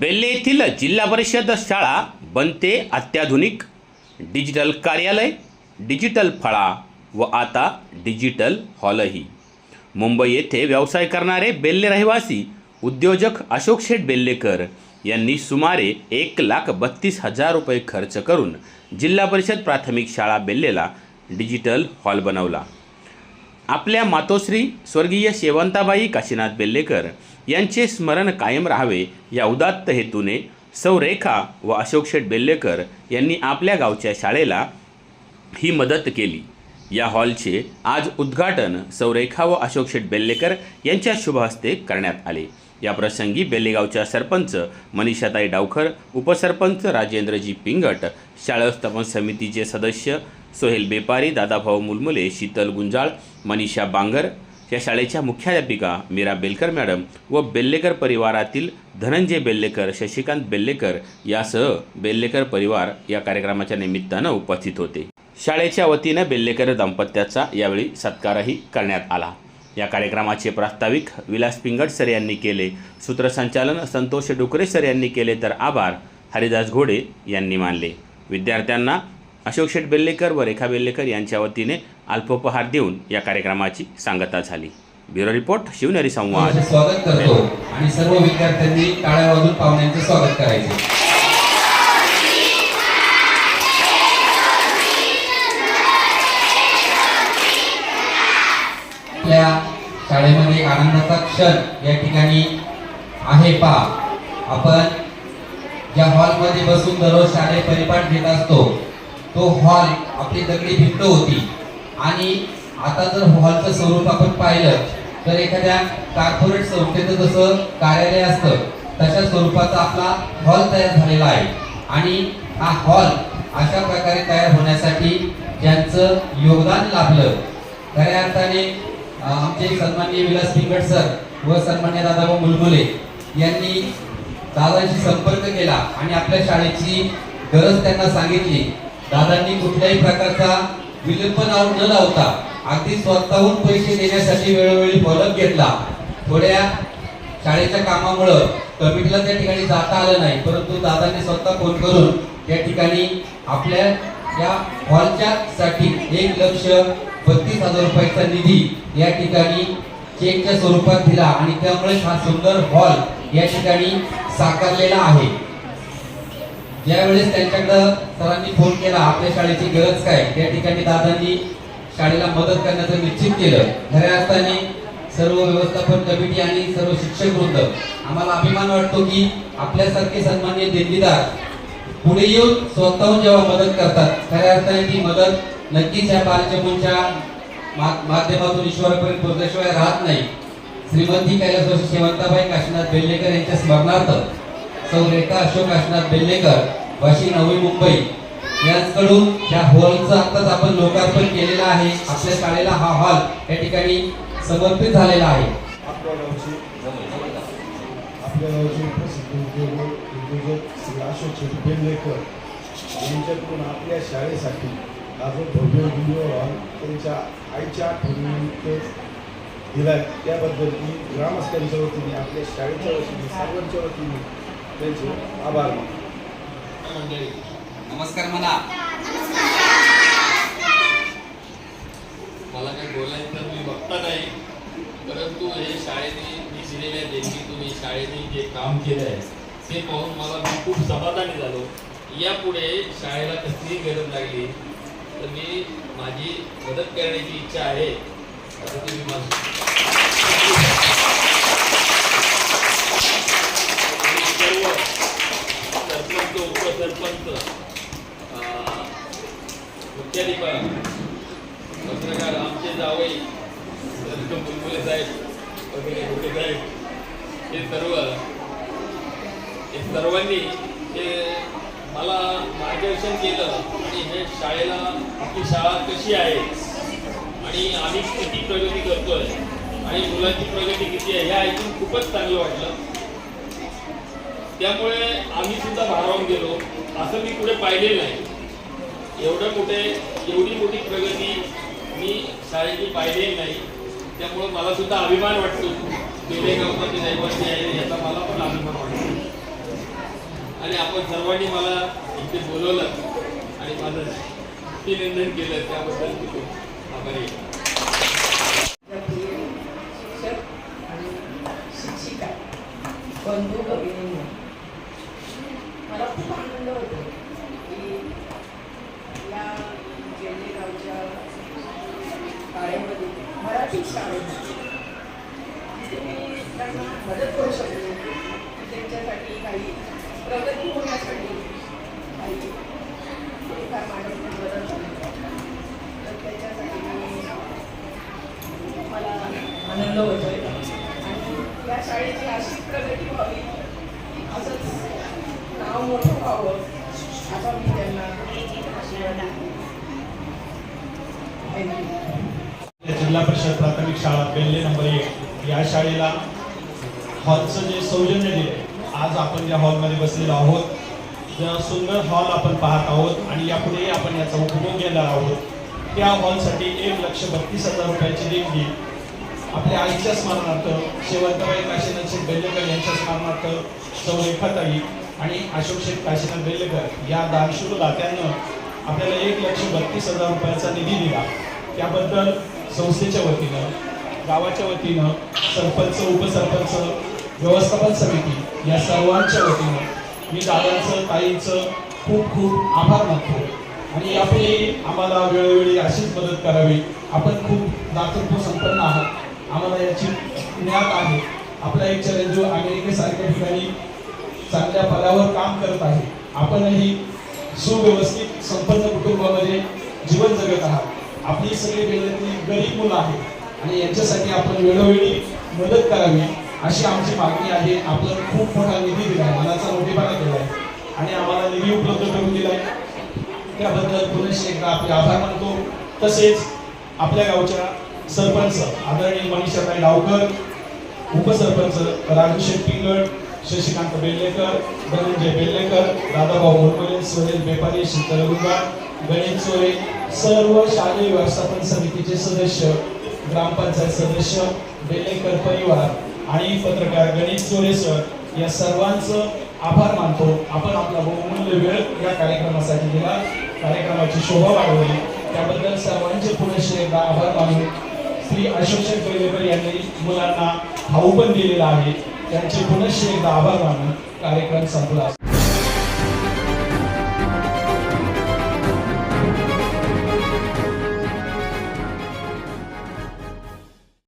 बेल्ले येथील जिल्हा परिषद शाळा बनते अत्याधुनिक डिजिटल कार्यालय डिजिटल फळा व आता डिजिटल हॉलही. मुंबई येथे व्यवसाय करणारे बेल्ले रहिवासी उद्योजक अशोक शेठ बेल्लेकर यांनी सुमारे एक लाख बत्तीस हजार रुपये खर्च करून जिल्हा परिषद प्राथमिक शाळा बेल्लेला डिजिटल हॉल बनवला. आपल्या मातोश्री स्वर्गीय शेवंताबाई काशीनाथ बेल्लेकर यांचे स्मरण कायम राहावे या उदात्त हेतूने सौरेखा व अशोक शेठ बेल्लेकर यांनी आपल्या गावच्या शाळेला ही मदत केली. या हॉलचे आज उद्घाटन सौरेखा व अशोक शेठ बेल्लेकर यांच्या शुभहस्ते करण्यात आले. या प्रसंगी बेल्लेगावच्या सरपंच मनीषाताई डावखर उपसरपंच राजेंद्रजी पिंगट शाळा व्यवस्थापन समितीचे सदस्य सोहेल बेपारी दादाभाऊ मुलमुले शीतल गुंजाळ मनीषा बांगर या शाळेच्या मुख्याध्यापिका मीरा बेलकर मॅडम व बेल्लेकर परिवारातील धनंजय बेल्लेकर शशिकांत बेल्लेकर यासह बेल्लेकर परिवार या कार्यक्रमाच्या निमित्तानं उपस्थित होते. शाळेच्या वतीनं बेल्लेकर दाम्पत्याचा यावेळी सत्कारही करण्यात आला. या कार्यक्रमाचे प्रास्ताविक विलास पिंगट सर यांनी केले. सूत्रसंचालन संतोष डुकरे सर यांनी केले तर आभार. हरिदास घोडे यांनी मानले. विद्यार्थ्यांना अशोक शेठ बेल्लेकर व रेखा बेल्लेकर यांच्या वतीने अल्पोपहार देऊन या कार्यक्रमाची सांगता झाली. ब्युरो रिपोर्ट शिवनेरी संवाद. स्वागत करतो आणि सर्व विद्यार्थ्यांनी टाळ्या वाजून पाहुण्यांचे स्वागत करायचे. आपल्या शाळेमध्ये आनंदाचा क्षण या ठिकाणी आहे पा आपण ज्या हॉलमध्ये बसून दररोज शाळेत परिपाठ घेत असतो तो हॉल आपली दगडी भिंत होती. आणि आता जर हॉलचं स्वरूप आपण पाहिलं तर एखाद्या कार्पोरेट संस्थेचं जसं कार्यालय असतं तशा स्वरूपाचा आपला हॉल तयार झालेला आहे. आणि हा हॉल अशा प्रकारे तयार होण्यासाठी ज्यांचं योगदान लाभलं खऱ्या अर्थाने आमचे सन्माननीय विलास पिंगट सर व सन्मान्य दादाभाऊ मुलमुले यांनी दादांशी संपर्क केला आणि आपल्या शाळेची गरज त्यांना सांगितली. दादांनी कुठल्याही प्रकारचा विलंब लावून न लावता अगदी स्वतःहून पैसे देण्यासाठी वेळोवेळी फॉलोअप घेतला. थोड्या शाळेच्या कामामुळं कमिटीला त्या ठिकाणी जाता आलं नाही परंतु दादांनी स्वतः फोन करून त्या ठिकाणी आपल्या या हॉलच्या साठी एक लक्ष बत्तीस हजार रुपयाचा निधी या ठिकाणी चेकच्या स्वरूपात दिला आणि त्यामुळे हा सुंदर हॉल या ठिकाणी साकारलेला आहे. ज्यावेळेस त्यांच्याकडं सरांनी फोन केला आपल्या शाळेची गरज काय? त्या ठिकाणी दादांनी शाळेला मदत करण्याचं निश्चित केलं. खऱ्या अर्थाने सर्व व्यवस्थापन कमिटी आणि सर्व शिक्षक वृंद आम्हाला अभिमान वाटतो की आपल्यासारखे सन्मान्य देणगीदार पुढे येऊन स्वतःहून जेव्हा मदत करतात खऱ्या अर्थाने ती मदत नक्कीच या बालचमूंच्या माध्यमातून ईश्वरापर्यंत पोहोचल्याशिवाय राहत नाही. श्रीमंती कैलासवासी शेवंताबाई काशीनाथ बेल्लेकर यांच्या स्मरणार्थ सौ रेखा अशोक काशीनाथ बेल्लेकर वाशी नवी मुंबई. यांकडून या हॉलचं आताच आपण लोकार्पण केलेलं आहे. आपल्या शाळेला हा हॉल या ठिकाणी समर्पित झालेला आहे. आपल्या गावचे आपल्या गावचे प्रसिद्ध उद्योजक उद्योजक श्री अशोक शेट्टी यांच्याकडून आपल्या शाळेसाठी हा जो भव्य व्हिडिओ हॉल त्यांच्या आईच्या आठवणीनिमित्त दिला त्याबद्दल मी ग्रामस्थांच्या वतीने आपल्या शाळेच्या वतीने सर्वांच्या वतीने त्यांचे आभार मानतो. नमस्कार म्हणा. मला काही बोलायचं तर मी बघता नाही. परंतु हे शाळेने मी दिलेल्या देणगीतून हे शाळेने जे काम केलं आहे ते पाहून मला मी खूप समाधानी झालो. यापुढे शाळेला कसलीही गरज लागली तर मी माझी मदत करण्याची इच्छा आहे असं तुम्ही मानतो सर्व सरपंच उपसरपंच अं, मुख्याधिकारी पत्रकार आमचे जावई बुलबुले साहेब वगैरे घोटे साहेब हे सर्व हे सर्वांनी हे मला मार्गदर्शन केलं आणि हे शाळेला आपली शाळा कशी आहे आणि आम्ही किती प्रगती करतोय आणि मुलांची प्रगती किती आहे हे ऐकून खूपच चांगलं वाटलं. त्यामुळे आम्ही सुद्धा भारावून गेलो. असं मी पुढे पाहिलेलं नाही. एवढं मोठे एवढी मोठी प्रगती मी शाळेची पाहिलेली नाही त्यामुळं मला सुद्धा अभिमान वाटतो. बेलेगावमध्ये दैवाची आहे याचा मला पण अभिमान वाटतो. आणि आपण सर्वांनी मला इथे बोलवलं आणि माझं अभिनंदन केलं त्याबद्दल मी खूप आभारी शिक्षिका बंधू भगिनींनो मला खूप आनंद होतो की या जेणेगावच्या शाळेमध्ये मराठी शाळेमध्ये तुम्ही त्यांना मदत करू शकतो त्यांच्यासाठी काही प्रगती होण्यासाठी काही थोडीफार माझ्याकडून मदत होईल तर त्याच्यासाठी मी मला आनंद होतो आहे आणि या शाळेची अशीच प्रगती व्हावी असंच नाव मोठं व्हावं आता मी त्यांना आशीर्वाद देते थँक्यू जिल्हा परिषद प्राथमिक शाळा बेल्ले नंबर एक. या शाळेला हॉलचं जे सौजन्य दिले आज आपण ज्या हॉलमध्ये बसलेलो आहोत ज्या सुंदर हॉल आपण पाहत आहोत आणि यापुढेही आपण याचा उपभोग घेणार आहोत त्या हॉलसाठी एक लक्ष बत्तीस हजार रुपयाची देणगी आपल्या आईच्या स्मरणार्थ शेवंतबाई काशीनाथ शेठ बेल्लेकर यांच्या स्मरणार्थ सौ रेखाताई आणि अशोक शेठ काशीनाथ बेल्लेकर या दानशूर दात्यांना आपल्याला एक लक्ष बत्तीस हजार रुपयाचा निधी दिला. त्याबद्दल संस्थेच्या वतीनं गावाच्या वतीनं सरपंच उपसरपंच व्यवस्थापन समिती या सर्वांच्या वतीनं मी दादांचं ताईंचं खूप खूप आभार मानतो. आणि यापुढे आम्हाला वेळोवेळी अशीच मदत करावी. आपण खूप दातृत्व संपन्न आहात. आम्हाला याची ज्ञात आहे. आपला एक चॅलेंज अमेरिकेसारख्या ठिकाणी चांगल्या पदावर काम करत आहे. आपणही सुव्यवस्थित संपन्न कुटुंबामध्ये जीवन जगत आहात. आपली सगळी वेळेतली गरीब मुलं आहेत आणि यांच्यासाठी आपण वेळोवेळी मदत करावी अशी आमची मागणी आहे. आपण खूप मोठा निधी दिलाय मनाचा मोठेपणा केलाय आणि आम्हाला निधी उपलब्ध करून दिलाय त्याबद्दल पुनश्च एकदा आपले आभार मानतो. तसेच आपल्या गावच्या सरपंच आदरणीय मनीषाताई डावकर उपसरपंच राजू शेठ पिंगळ शशिकांत बेल्लेकर धनंजय बेल्लेकर दादाभाऊ मुरमले सोहेल बेपारी शीतल गुंगा गणेश सोरे सर्व शालेय व्यवस्थापन समितीचे सदस्य ग्रामपंचायत सदस्य बेलेकर परिवार आणि पत्रकार गणेश चोरे सर या सर्वांचं आभार मानतो. आपण आपला बहुमूल्य वेळ या कार्यक्रमासाठी दिला. कार्यक्रमाची शोभा वाढवली. त्याबद्दल सर्वांचे पुनश्च एकदा आभार मानून श्री अशोक शेठ यांनी मुलांना भाऊ पण दिलेला आहे. त्यांचे पुनश्च एकदा आभार मानून कार्यक्रम संपला.